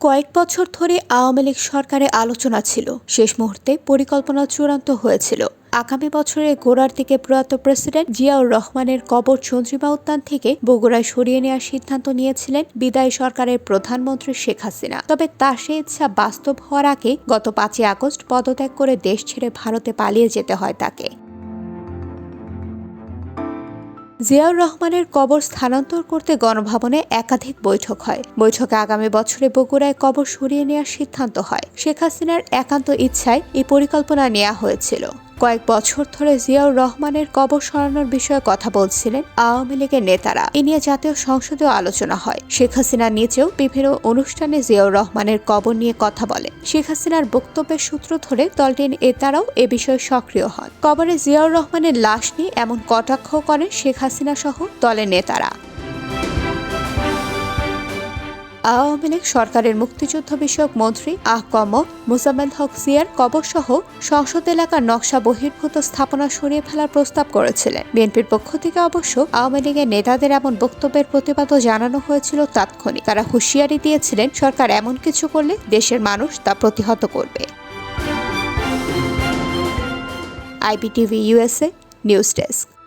কয়েক বছর ধরে আওয়ামী লীগ সরকারে আলোচনা ছিল। শেষ মুহূর্তে পরিকল্পনা চূড়ান্ত হয়েছিল। আগামী বছরের গোড়ার দিকে প্রয়াত প্রেসিডেন্ট জিয়াউর রহমানের কবর চন্দ্রিমা উদ্যান থেকে বগুড়ায় সরিয়ে নেওয়ার সিদ্ধান্ত নিয়েছিলেন বিদায়ী সরকারের প্রধানমন্ত্রী শেখ হাসিনা। তবে তার সে ইচ্ছা বাস্তব হওয়ার আগে গত পাঁচই আগস্ট পদত্যাগ করে দেশ ছেড়ে ভারতে পালিয়ে যেতে হয় তাকে। জিয়াউর রহমানের কবর স্থানান্তর করতে গণভবনে একাধিক বৈঠক হয়। বৈঠকে আগামী বছরে বগুড়ায় কবর সরিয়ে নেওয়ার সিদ্ধান্ত হয়। শেখ হাসিনার একান্ত ইচ্ছায় এই পরিকল্পনা নেওয়া হয়েছিল। কয়েক বছর ধরে জিয়াউর রহমানের কবর সরানোর বিষয়ে কথা বলছিলেন আওয়ামী লীগের নেতারা। এ নিয়ে জাতীয় সংসদেও আলোচনা হয়। শেখ হাসিনা নিজেও বিভিন্ন অনুষ্ঠানে জিয়াউর রহমানের কবর নিয়ে কথা বলে শেখ হাসিনার বক্তব্যের সূত্র ধরে দলটির নেতারাও এ বিষয়ে সক্রিয় হন। কবরে জিয়াউর রহমানের লাশ নিয়ে এমন কটাক্ষ করেন শেখ হাসিনা সহ দলের নেতারা। আওয়ামী লীগ সরকারের মুক্তিযুদ্ধ বিষয়ক মন্ত্রী আহকম মুসাম্মেদ হক জিয়ার কবরসহ সংসদ এলাকার নকশা বহির্ভূত স্থাপনা সরিয়ে ফেলার প্রস্তাব করেছিলেন। বিএনপির পক্ষ থেকে অবশ্য আওয়ামী লীগের নেতাদের এমন বক্তব্যের প্রতিবাদও জানানো হয়েছিল তাৎক্ষণিক। তারা হুঁশিয়ারি দিয়েছিলেন, সরকার এমন কিছু করলে দেশের মানুষ তা প্রতিহত করবে। IBTV USA news desk.